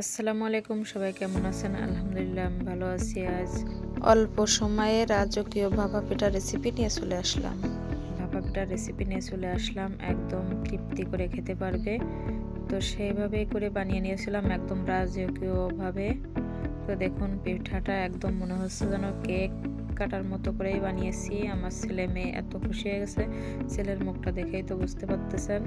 আসসালামু আলাইকুম সবাই কেমন আছেন? আলহামদুলিল্লাহ আমি ভালো আছি। আজ অল্প সময়ে রাজকীয় ভাপা পিঠা রেসিপি নিয়ে চলে আসলাম। ভাপা পিঠা রেসিপি নিয়ে চলে আসলাম। একদম তৃপ্তি করে খেতে পারবে। তো সেইভাবেই করে বানিয়ে নিয়েছিলাম একদম রাজকীয়ভাবে। তো দেখুন পিঠাটা একদম মনে হচ্ছে যেন কেক কাটার মতো করেই বানিয়েছি। আমার ছেলে মেয়ে এত খুশি হয়ে গেছে, ছেলের মুখটা দেখেই তো বুঝতে পারতেছেন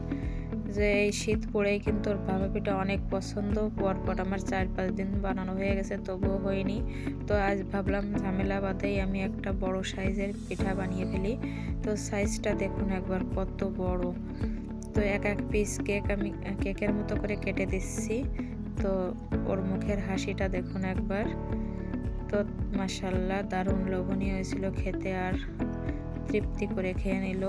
যে এই শীত পড়েই কিন্তু ওর ভাপা পিঠা অনেক পছন্দ। পরপর আমার চার পাঁচ দিন বানানো হয়ে গেছে, তবুও হয়নি। তো আজ ভাবলাম ঝামেলা বাদেই আমি একটা বড় সাইজের পিঠা বানিয়ে ফেলি। তো সাইজটা দেখুন একবার কত বড়। তো এক এক পিস কেক আমি কেকের মতো করে কেটে দিচ্ছি। তো ওর মুখের হাসিটা দেখুন একবার। তো মাসাল্লাহ দারুণ লোভনীয় হয়েছিল খেতে আর তৃপ্তি করে খেয়ে নিল।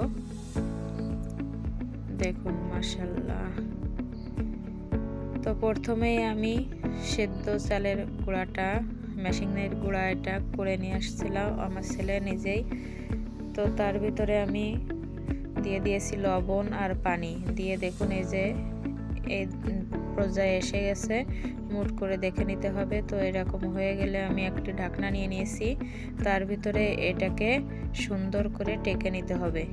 দেখুন মাসাল্লাহ তো প্রথমেই আমি সেদ্ধ চালের গুঁড়াটা, মেশিনের গুঁড়া এটা করে নিয়ে আসছিলাম আমার ছেলে নিজেই। তো তার ভিতরে আমি দিয়ে দিয়েছি লবণ আর পানি। দিয়ে দেখুন এই যে, এই পর্যায়ে এসে গেছে। মুট করে দেখে নিতে হবে। তো এরকম হয়ে গেলে আমি একটি ঢাকনা নিয়ে নিয়েছি। তার ভিতরে এটাকে সুন্দর করে টেকে নিতে হবে।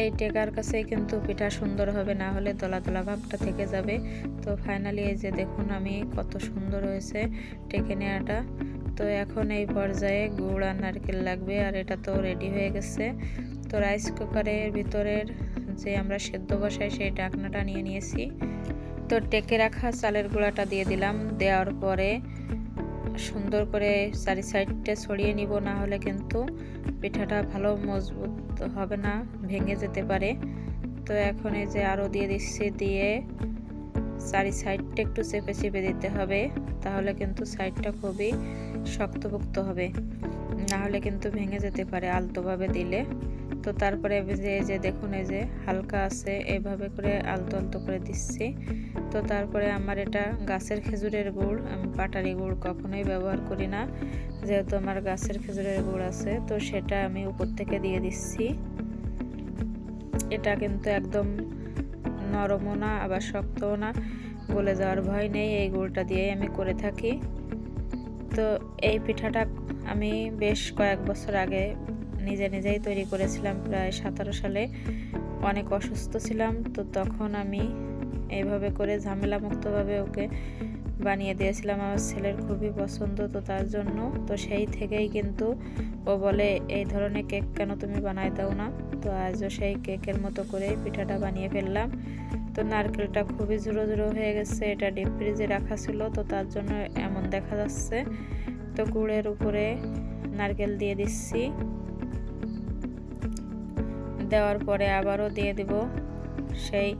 এই টেকার কাছেই কিন্তু পিঠা সুন্দর হবে, না হলে দলা দলা ভাবটা থেকে যাবে। তো ফাইনালি এই যে দেখুন আমি কত সুন্দর হয়েছে টেকে নেওয়াটা। তো এখন এই পর্যায়ে গুড় আর নারকেল লাগবে? আর এটা তো রেডি হয়ে গেছে। তো রাইস কুকারের ভিতরের যে আমরা সেদ্ধ বসাই সেই ডাকনাটা নিয়ে নিয়েছি। তো টেকে রাখা চালের গুঁড়াটা দিয়ে দিলাম। দেওয়ার পরে সুন্দর করে চারি সাইডটা ছড়িয়ে নিব, না হলে কিন্তু পিঠাটা ভালো মজবুত হবে না, ভেঙে যেতে পারে। তো এখন এই যে আরও দিয়ে দিচ্ছি, দিয়ে চারি সাইডটা একটু চেপে চেপে দিতে হবে, তাহলে কিন্তু সাইডটা খুবই শক্তপোক্ত হবে। না হলে কিন্তু ভেঙে যেতে পারে আলতোভাবে দিলে। তো তারপরে যে, এই যে দেখুন, এই যে হালকা আছে এইভাবে করে আলতো আলতো করে দিচ্ছি। তো তারপরে আমার এটা গাছের খেজুরের গুড়, আমি পাটারি গুড় কখনোই ব্যবহার করি না। যেহেতু আমার গাছের খেজুরের গুড় আছে, তো সেটা আমি উপর থেকে দিয়ে দিচ্ছি। এটা কিন্তু একদম নরমও না, আবার শক্তও না, গলে যাওয়ার ভয় নেই। এই গুড়টা দিয়েই আমি করে থাকি। তো এই পিঠাটা আমি বেশ কয়েক বছর আগে নিজে নিজেই তৈরি করেছিলাম প্রায় সতেরো সালে। অনেক অসুস্থ ছিলাম, তো তখন আমি এইভাবে করে ঝামেলা মুক্তভাবে ওকে বানিয়ে দিয়েছিলাম। আমার ছেলের খুবই পছন্দ তো তার জন্য, তো সেই থেকেই কিন্তু ও বলে, এই ধরনের কেক কেন তুমি বানাই দাও না? তো আজও সেই কেকের মতো করে পিঠাটা বানিয়ে ফেললাম। তো নারকেলটা খুবই ঝুড়ো ঝুড়ো হয়ে গেছে, এটা ডিপ ফ্রিজে রাখা ছিল, তো তার জন্য এমন দেখা যাচ্ছে। তো গুড়ের উপরে নারকেল দিয়ে দিচ্ছি। দেওয়ার পরে আবারও দিয়ে দেব সেই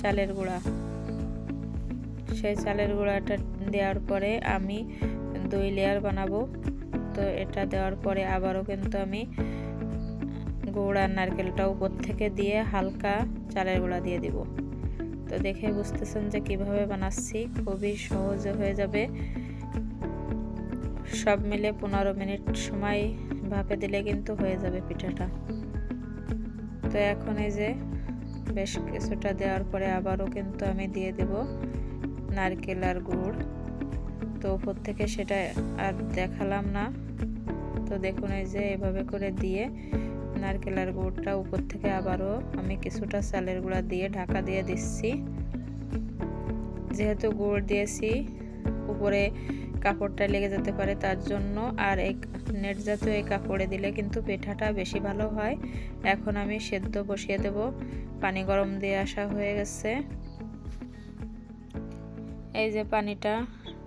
চালের গুঁড়া। সেই চালের গুঁড়াটা দেওয়ার পরে আমি দুই লেয়ার বানাবো। তো এটা দেওয়ার পরে আবারও কিন্তু আমি গুঁড়া নারকেলটা উপর থেকে দিয়ে হালকা চালের গুঁড়া দিয়ে দিব। তো দেখে বুঝতেছেন যে কীভাবে বানাচ্ছি, খুবই সহজে হয়ে যাবে। সব মিলে পনেরো মিনিট সময় ভাপে দিলে কিন্তু হয়ে যাবে পিঠাটা। তো এখন এই যে বেশ কিছুটা দেওয়ার পরে আবারও কিন্তু আমি দিয়ে দেব নারকেল আর গুড়। তো উপর থেকে সেটা আর দেখালাম না। তো দেখুন এই যে এভাবে করে দিয়ে নারকেল আর গুড়টা উপর থেকে আবারও আমি কিছুটা চালের গুঁড়া দিয়ে ঢাকা দিয়ে দিচ্ছি। যেহেতু গুড় দিয়েছি, উপরে কাপড়টা লেগে যেতে পারে তার জন্য। আর এই নেট জাতীয় এই কাপড়ে দিলে কিন্তু পিঠাটা বেশি ভালো হয়। এখন আমি সেদ্ধ বসিয়ে দেব। পানি গরম দিয়ে আসা হয়ে গেছে। এই যে পানিটা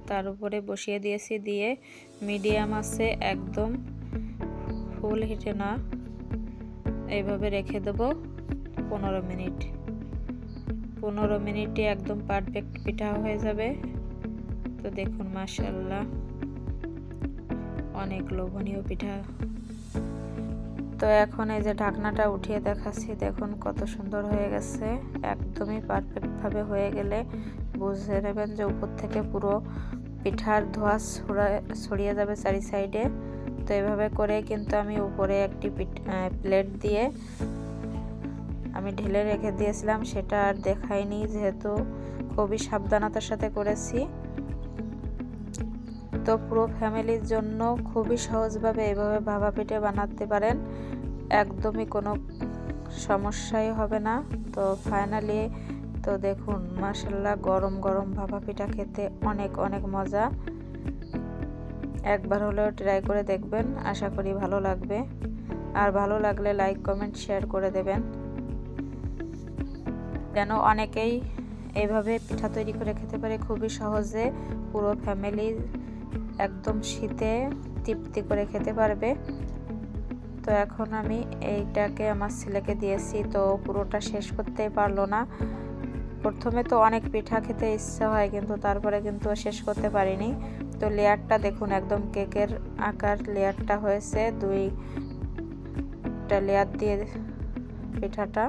তার উপরে বসিয়ে দিয়েছি দিয়ে মিডিয়াম আছে, একদম ফুল হিটে না। এইভাবে রেখে দেব পনেরো মিনিট। পনেরো মিনিটে একদম পারফেক্ট পিঠা হয়ে যাবে। তো দেখুন মাসাল্লাহ অনেক লোভনীয় পিঠা। তো এখন এই যে ঢাকনাটা উঠিয়ে দেখাচ্ছি, দেখুন কত সুন্দর হয়ে গেছে। একদমই পারফেক্টভাবে হয়ে গেলে বুঝে নেবেন যে উপর থেকে পুরো পিঠার ধোয়া ছড়িয়ে যাবে চারি সাইডে তো এভাবে করে কিন্তু আমি উপরে একটি প্লেট দিয়ে আমি ঢেলে রেখে দিয়েছিলাম, সেটা আর দেখাইনি যেহেতু খুবই সাবধানতার সাথে করেছি। তো পুরো ফ্যামিলির জন্য খুবই সহজভাবে এভাবে ভাপা পিঠে বানাতে পারেন। একদমই কোনো সমস্যাই হবে না। তো ফাইনালি তো দেখুন মাসাল্লাহ গরম গরম ভাপা পিঠা খেতে অনেক অনেক মজা। একবার হলেও ট্রাই করে দেখবেন, আশা করি ভালো লাগবে। আর ভালো লাগলে লাইক কমেন্ট শেয়ার করে দেবেন। যেন অনেকেই এইভাবে পিঠা তৈরি করে খেতে পারে, খুবই সহজে পুরো ফ্যামিলি একদম শীতে তৃপ্তি করে খেতে পারবে। তো এখন আমি এইটাকে আমার ছেলেকে দিয়েছি, তো পুরোটা শেষ করতেই পারল না। প্রথমে তো অনেক পিঠা খেতে ইচ্ছা হয়, কিন্তু তারপরে কিন্তু শেষ করতে পারিনি। তো লেয়ারটা দেখুন, একদম কেকের আকার লেয়ারটা হয়েছে। দুইটা লেয়ার দিয়ে পিঠাটা।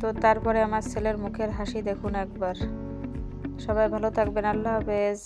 তো তারপরে আমার ছেলের মুখের হাসি দেখুন একবার। সবাই ভালো থাকবেন, আল্লাহ হাফেজ।